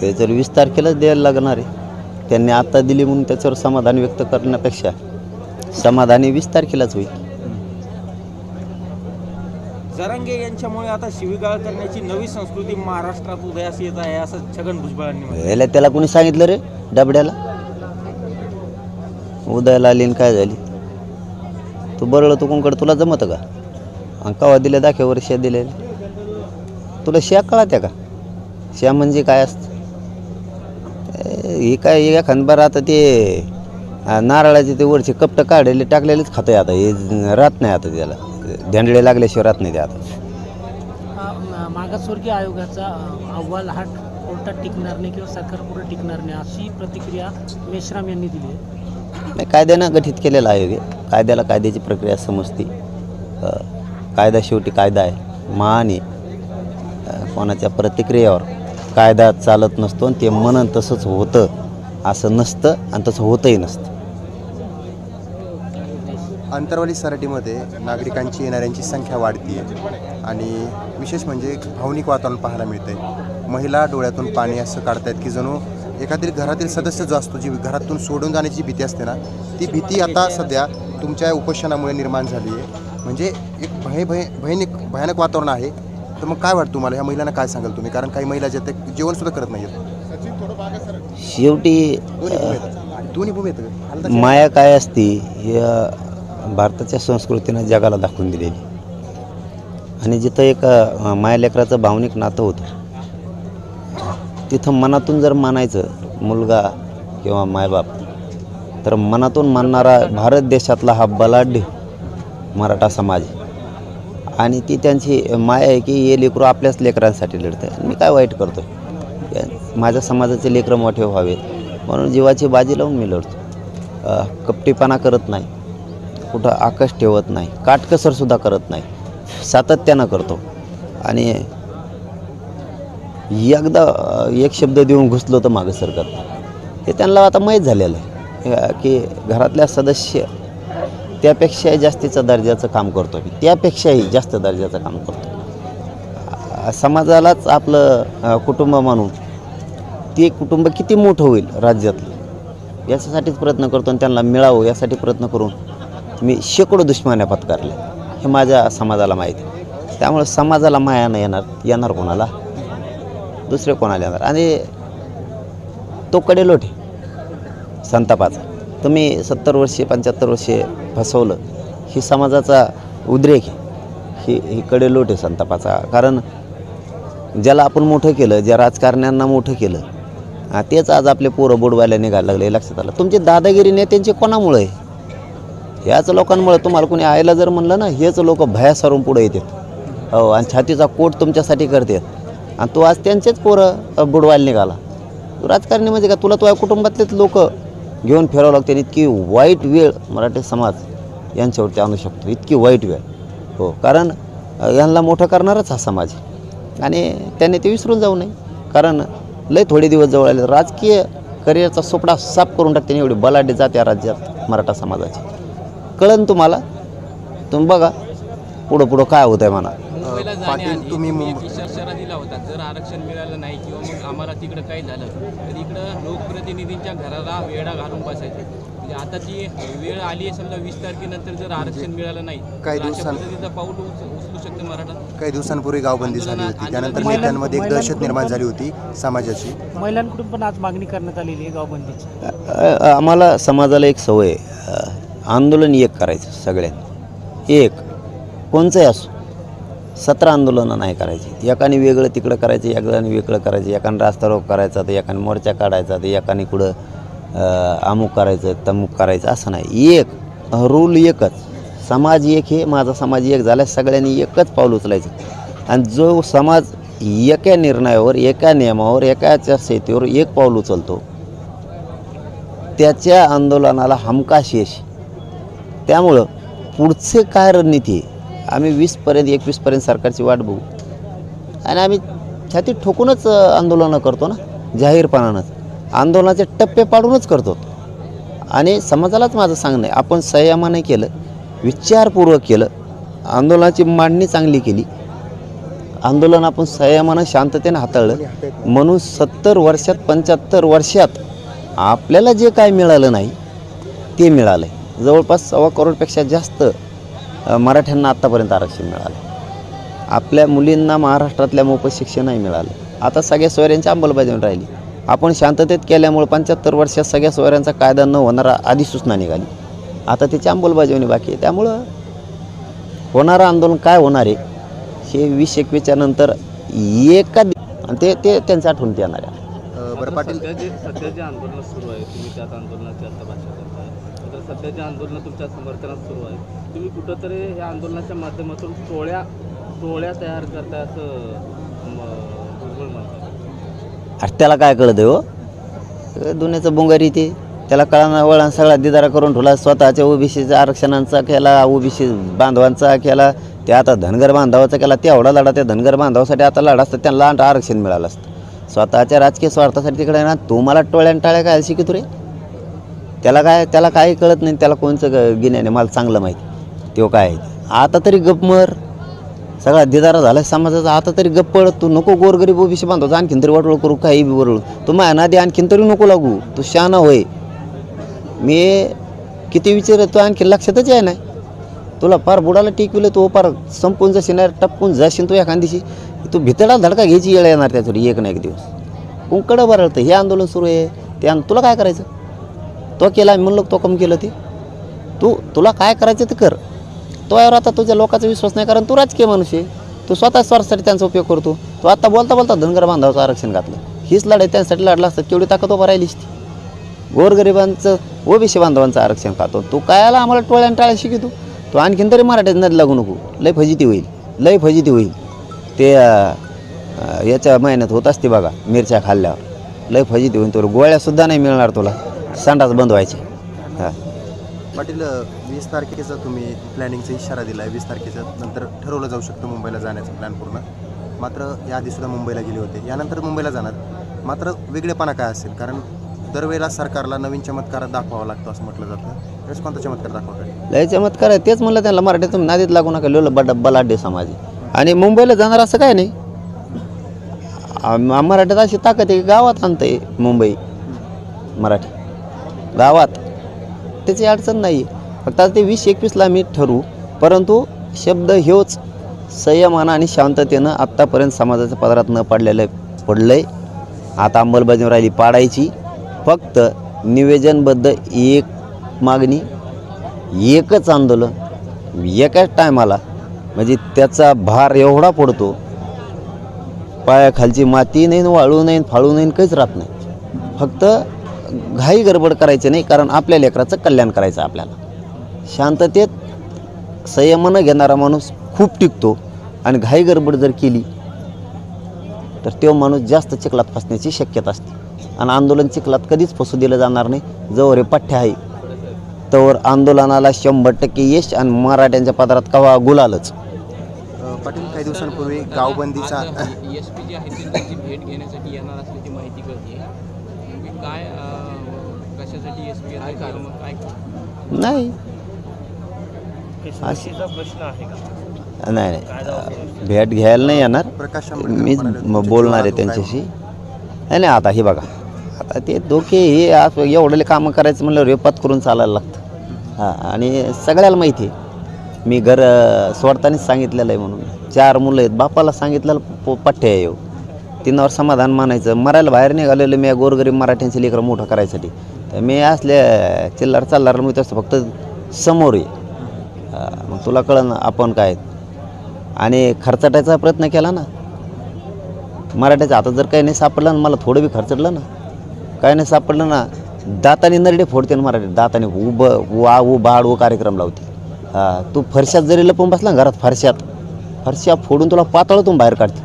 ते जर वीस तारखेलाच द्यायला लागणार आहे त्यांनी आत्ता दिली म्हणून त्याच्यावर समाधान व्यक्त करण्यापेक्षा समाधानी वीस तारखेलाच होईल. जरांगे यांच्यामुळे आता शिवीगाळ करण्याची नवी संस्कृती महाराष्ट्रात उदयास येत आहे असं छगन भुजबळांनी म्हटलं याला त्याला कोणी सांगितलं रे डबड्याला? उदयाला आली आणि काय झाली? तू बरळं तू कोणकडे तुला जमतं का? आणि कवा दिल्या दाख्यावर शा दिले तुला शा कळत्या का? शा म्हणजे काय असतं? हे काय एखाद बरं आता ते नारळाचे ते वरचे कपटं काढलेले टाकलेलेच खातंय आता. हे राहत नाही आता त्याला. धेंडळे लागल्याशिवाय राहत नाही ते आता. मागासवर्गीय आयोगाचा अहवाल हा कोर्टात टिकणार नाही किंवा सरकारपुढे टिकणार नाही अशी प्रतिक्रिया मेश्राम यांनी दिली आहे. नाही कायद्यानं गठीत केलेला आयोग आहे कायद्याला कायद्याची प्रक्रिया समजते. कायदा शेवटी कायदा आहे. माने कोणाच्या प्रतिक्रियेवर. कायदा चालत नसतो आणि ते मनन तसंच होतं. असं नसतं आणि तसं होतंही नसतं. अंतरवाली सराटीमध्ये नागरिकांची येणाऱ्यांची संख्या वाढती आणि विशेष म्हणजे एक भावनिक वातावरण पाहायला मिळते महिला डोळ्यातून पाणी असं काढतायत की जणू एखादी घरातील सदस्य जो असतो जी घरातून सोडून जाण्याची भीती असते ना ती भीती आता सध्या तुमच्या उपोषणामुळे निर्माण झाली आहे म्हणजे एक भय भय भयानक भयानक वातावरण आहे. तर मग काय वाटतं तुम्हाला? ह्या महिलांना काय सांगाल तुम्ही? कारण काही महिला ज्या ते जेवणसुद्धा करत नाही शेवटी दोन्ही भूमी आहेत. दोन्ही भूमी आहेत हलता माया काय असती ही अ, भारताच्या संस्कृतीनं जगाला दाखवून दिलेली. आणि जिथं एक अ, माया लेकराचं भावनिक नातं होतं तिथं मनातून जर मानायचं मुलगा किंवा मायबाप तर मनातून मानणारा भारत देशातला हा बलाढ्य मराठा समाज आहे. आणि ती त्यांची माय आहे की हे लेकरू आपल्याच लेकरांसाठी लढतं मी काय वाईट करतो? माझ्या समाजाचे लेकरं मोठे व्हावेत. म्हणून जीवाची बाजी लावून मी लढतो. कपटीपणा करत नाही. कुठं आकश ठेवत नाही. काटकसरसुद्धा करत नाही. सातत्यानं करतो. आणि एकदा एक शब्द देऊन घुसलो तर मागं सरकत हे त्यांना आता माहीत झालेलं आहे. की घरातल्या सदस्य त्यापेक्षाही जास्तीचं दर्जाचं काम करतो मी त्यापेक्षाही जास्त दर्जाचं काम करतो समाजालाच आपलं कुटुंब मानून ते कुटुंब किती मोठं होईल राज्यातलं? याच्यासाठीच प्रयत्न करतो आणि त्यांना मिळावं यासाठी प्रयत्न करून मी शेकडो दुश्मन्या पत्कारल्या. हे माझ्या समाजाला माहीत आहे. त्यामुळे समाजाला माया नाही येणार येणार कोणाला? दुसरे कोणाला येणार? आणि तो कडेलोट आहे. संतापाचा. तुम्ही सत्तर वर्षे पंच्याहत्तर वर्षे फसवलं ही समाजाचा उद्रेक आहे. ही ही कडेलोट आहे संतापाचा. कारण ज्याला आपण मोठं केलं ज्या राजकारण्यांना मोठं केलं तेच आज आपले पोरं बुडवायला निघायला लागले लक्षात आलं. तुमची दादागिरी नेत्यांची कोणामुळे आहे? ह्याच लोकांमुळे तुम्हाला कोणी आयला जर म्हणलं ना हेच लोक भया सारून पुढे येतात. हो आणि छातीचा कोट तुमच्यासाठी करतात. आणि तू आज त्यांचेच पोरं बुडवायला निघाला. राजकारणी म्हणजे का तुला तुझ्या कुटुंबातलेच लोक घेऊन फिरावं लागते. इतकी वाईट वेळ मराठी समाज यांच्यावरती आणू शकतो. इतकी वाईट वेळ. हो कारण यांना मोठं करणारच हा समाज. आणि त्यांनी ते विसरून जाऊ नये. कारण लय थोडे दिवस जवळ आले राजकीय करिअरचा सोपडा साफ करून टाकते एवढी बलाढ्य जात या राज्यात मराठा समाजाची. कळन तुम्हाला? तुम्ही बघा पुढं पुढं काय होतं आहे म्हणा. मुंबईला पाटील, जाण्याआधी तुम्ही एक इशारा दिला होता. जर आरक्षण मिळालं नाही किंवा मग आम्हाला तिकडं काही झालं तर इकडं लोकप्रतिनिधींच्या घराला वेळा घालून बसायचं. म्हणजे आता ती वेळ आली आहे समजा वीस तारखेनंतर जर आरक्षण मिळालं नाही काही तर अशा दिवसां- पद्धतीचं पाऊल उच- उचलू शकते मराठा? काही दिवसांपूर्वी गावबंदी झाली होती. त्यानंतर महिलां- नेत्यांमध्ये एक दहशत निर्माण झाली होती समाजाची. महिलांकडून पण आज मागणी करण्यात आलेली आहे गावबंदीची. आम्हाला समाजाला एक सवय आंदोलन एक करायचं सगळ्यांनी. एक. कोणचंही असो. सतरा आंदोलनं नाही करायची. एकाने वेगळं तिकडं करायचं एकाने वेगळं करायचं एकाने रास्ता रोक करायचा तर एकाने मोर्चा काढायचा तर एकाने कुठं अमुक करायचं तमुक करायचं असं नाही. एक रूल एकच. समाज एक हे माझा समाज एक झाला सगळ्यांनी एकच पाऊल उचलायचं. आणि जो समाज एका निर्णयावर एका नियमावर एकाच्या शेतीवर एक पाऊल उचलतो त्याच्या आंदोलनाला हमखास यश. त्यामुळं पुढचे काय रणनीती आहे? आम्ही वीसपर्यंत एकवीसपर्यंत सरकारची वाट बघू. आणि आम्ही छाती ठोकूनच आंदोलनं करतो ना जाहीरपणानंच. आंदोलनाचे टप्पे पाडूनच करतो. आणि समाजालाच माझं सांगणं आहे आपण संयमाने केलं विचारपूर्वक केलं आंदोलनाची मांडणी चांगली केली. आंदोलन आपण संयमानं शांततेने हाताळलं. म्हणून सत्तर वर्षात पंच्याहत्तर वर्षात आपल्याला जे काय मिळालं नाही ते मिळालं आहे जवळपास सव्वा करोडपेक्षा जास्त मराठ्यांना आत्तापर्यंत आरक्षण मिळालं. आपल्या मुलींना महाराष्ट्रातल्या मोफत शिक्षणही मिळालं. आता सगळ्या सोयऱ्यांची अंमलबजावणी राहिली. आपण शांततेत केल्यामुळे पंच्याहत्तर वर्षात सगळ्या सोयऱ्यांचा कायदा न होणारा अधिसूचना निघाली. आता त्याची अंमलबजावणी बाकी आहे. त्यामुळं होणारं आंदोलन काय होणार आहे हे वीस एकवीसच्या नंतर एका दि- आणि ते ते त्यांचं आठवण येणार आहे. बरं पाटील. सध्या जे आंदोलन सुरू आहे तुम्ही त्याच आंदोलनाची आता भाषा सध्या जे आंदोलन तुमच्या समर्थनात सुरू आहे. तुम्ही कुठंतरी या आंदोलनाच्या माध्यमातून टोळ्या टोळ्या तयार करताय असं म्हणतात. अरे त्याला काय कळतं हो? दुनियाचं बुंगारी ते. त्याला कळाना वळण सगळा दिदारा करून ठेवला स्वतःच्या ओबीसीचा आरक्षणांचा केला ओबीसी बांधवांचा केला ते आता धनगर बांधवाचा केला तेवढा लढा त्या धनगर बांधवासाठी आता लढा असतं त्यांना आरक्षण मिळालं असतं. स्वतःच्या राजकीय स्वार्थासाठी तिकडे ना तू मला टोळ्यान टाळ्या काय शिकतो रे? त्याला काय त्याला काही कळत नाही त्याला कोणचं ग- गिन्याने मला चांगलं माहिती तो काय आहे? आता तरी गपमर सगळा दिदारा झाला समाजाचा आता तरी गप्प पडत तू नको गोरगरीब ओबीसी बांधवाचा आणखीन तरी वाटोळ करू काही बी वरळ तू माझ्या नादी आणखीन तरी नको लागू. तू शहाणा होय. मी किती विचार तू आणखी लक्षातच आहे नाही. तुला फार बुडाला टिकविलं तू फार संपून जाशील नाही टपकून जाशील तू एखादीशी तू भितडा धडका घ्यायची येळ येणार त्याच्यावर एक ना एक दिवस. कुंकडं बरळतं हे आंदोलन सुरू आहे. ते आणि तुला काय करायचं? तो केला म्हणलो तो कम केलं ते. तू तुला काय करायचं ते कर. तो यावर आता तुझ्या लोकांचा विश्वास नाही कारण तू राजकीय माणूस आहे. तू स्वतः स्वार्थासाठी त्यांचा उपयोग करतो. तू आता बोलता बोलता धनगर बांधवाचं आरक्षण घातलं. हीच लढाई त्यांच्यासाठी लढला असतं केवढी ताकद उभं राहिलीच ती गोरगरिबांचं ओबीसी बांधवांचं आरक्षण खातो. तू काय आला आम्हाला आणि टाळ्या शिकतो तू आणखीन तरी मराठीत नदी लागू नको. लय फजिती होईल. लय फजिती होईल. ते याच्या महिन्यात होत असते बघा मिरच्या खाल्ल्यावर. लय फजिती होईल. तुला गोळ्यासुद्धा नाही मिळणार तुला. संडास बंद व्हायचे. हां. पाटील वीस तारखेचा तुम्ही प्लॅनिंगचा इशारा दिला आहे वीस तारखेचं नंतर ठरवलं जाऊ शकतं मुंबईला जाण्याचा प्लॅन पूर्ण. मात्र याआधीसुद्धा मुंबईला गेले होते. यानंतर मुंबईला जाणार. मात्र वेगळेपणा काय असेल? कारण दरवेळेला सरकारला नवीन चमत्कार दाखवावा लागतो असं म्हटलं जातं. त्यावेळेस कोणता चमत्कार दाखवतो लय चमत्कार आहे तेच म्हणलं त्यांना मराठीतून नादीत लागू नका. लिहिलं बडा बलाढ्य समाज आहे. आणि मुंबईला जाणार असं काय नाही? मराठीत अशी ताकद आहे की गावात आणतं मुंबई मराठी. गावात. त्याची अडचण नाही. आहे फक्त आता ते वीस एकवीसला मी ठरवू परंतु शब्द ह्योच संयमानं आणि शांततेनं आत्तापर्यंत समाजाच्या पदरात न पडलेलं पडलं आहे आता अंमलबजावणी राहिली पाडायची. फक्त निवेदनबद्ध एक मागणी एकच आंदोलन. एकाच टायमाला म्हणजे त्याचा भार एवढा पडतो पायाखालची माती नाही वाळू नाही फाळू नाही काहीच राहत नाही. फक्त घाई गडबड करायची नाही कारण आपल्या लेकराचं कल्याण करायचं आपल्याला. शांततेत संयमानं घेणारा माणूस खूप टिकतो आणि घाई गडबड जर केली तर तो माणूस जास्त चिखलात फसण्याची शक्यता असते. आणि आंदोलन चिखलात कधीच फसू दिलं जाणार नाही. जवळ हे पठ्य आहे. तवर आंदोलनाला शंभर टक्के यश आणि मराठ्यांच्या पदरात कवा गुलालच. पाटील काही दिवसांपूर्वी गावबंदीचा एस पी जे आहेत ते त्यांची भेट घेण्यासाठी येणार असल्याची माहिती कळते तुम्ही काय अं, कशासाठी एस पी काय मग काय नाही. सुरक्षेचा प्रश्न आहे का? नाही नाही. भेट घ्यायला नाही येणार. प्रकाश आंबेडकर मीच म्हणाले होते, म- तुमचे बोलणार आहे त्यांच्याशी. नाही नाही आता हे बघा. आता ते दोघे हे आज एवढले कामं करायचं म्हणलं रेपात करून चालायला लागतं. हां आणि सगळ्याला माहिती आहे. मी घर अं, सोडतानाच सांगितलेलं आहे म्हणून. चार मुलं आहेत. बापाला सांगितलेलं प- पठ्य आहे येऊ तिनावर समाधान मानायचं. मरायला बाहेर निघालेलं मी गोरगरीब मराठ्यांचे लेकरं मोठं करायसाठी. तर मी असल्या चिल्लार चालणार मी तसं फक्त समोर ये. मग तुला कळ ना आपण काय आणि खर्चाटायचा प्रयत्न केला ना. मराठ्याच्या हातात जर काही नाही सापडलं ना मला थोडं बी खर्चटलं ना. काही नाही सापडलं ना दाताने नरडे फोडते ना मराठी. दाताने उभं वा उ बाड उ कार्यक्रम लावते. हां तू फरशात जरी लपून बसला ना घरात फरशात फरशा फोडून तुला पातळतून बाहेर काढते.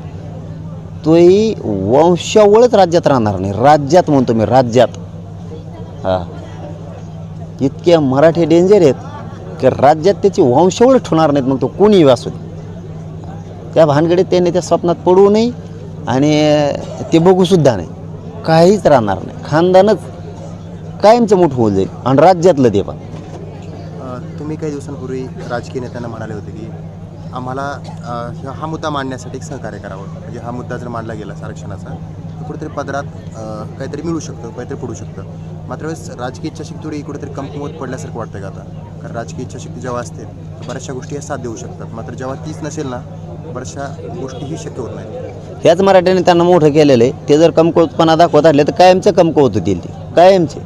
तोही वंशावळच राज्यात राहणार नाही. राज्यात म्हणतो मी राज्यात. हां. इतके मराठी डेंजर आहेत की राज्यात त्याची वंशावळ ठेवणार नाहीत मग तो कोणीही असू दे. त्या भानगडीत त्यांनी त्या स्वप्नात पडू नये आणि ते बघूसुद्धा नाही. काहीच राहणार नाही. खानदानच कायमचं मोठं होऊन जाईल. आणि राज्यातलं ते पण. तुम्ही काही दिवसांपूर्वी राजकीय नेत्यांना म्हणाले होते की आम्हाला हा मुद्दा मांडण्यासाठी एक सहकार्य करावं. म्हणजे हा मुद्दा जर मांडला गेला आरक्षणाचा तर कुठेतरी पदरात काहीतरी मिळू शकतं काहीतरी पडू शकतं. मात्र वेळेस राजकीय इच्छाशक्ती थोडी कुठेतरी कमकुवत पडल्यासारखं वाटतं का आता? कारण राजकीय इच्छाशक्ती जेव्हा असते तर बऱ्याचशा गोष्टी या साथ देऊ शकतात. मात्र जेव्हा तीच नसेल ना बऱ्याचशा गोष्टीही शक्य होत नाही ह्याच मराठ्याने त्यांना मोठं केलेलं आहे ते जर कमकुवतपणा दाखवत असले तर कायमचं कमकुवत होतील ते. कायमचे.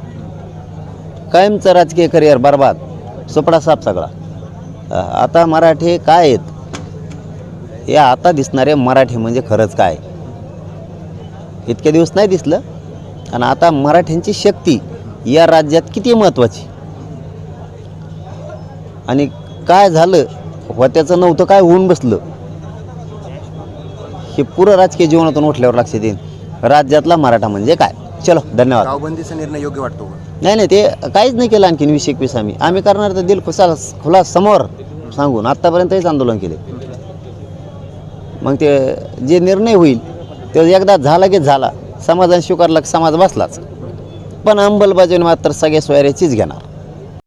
कायमचं राजकीय करिअर बरबाद. सोपडा साप सगळा. आता मराठी काय आहेत? हे आता दिसणारे मराठी म्हणजे खरंच काय? इतके दिवस नाही दिसलं. आणि आता मराठ्यांची शक्ती या राज्यात किती महत्त्वाची आणि काय झालं? होत्याचं नव्हतं काय होऊन बसलं? हे पुरं राजकीय जीवनातून उठल्यावर लक्षात येईल राज्यातला मराठा म्हणजे काय? चलो धन्यवाद. गावबंदीचा निर्णय योग्य वाटतो नाही नाही ते काहीच नाही केलं आणखीन वीस एकवीस आम्ही. आम्ही करणार तर दिल खुसा खुला समोर सांगून आत्तापर्यंत हेच आंदोलन केले. मग ते जे निर्णय होईल ते एकदा झाला की झाला. समाजाने स्वीकारला की समाज बसलाच. पण अंमलबजावणी मात्र सगळ्या सोयऱ्याचीच घेणार.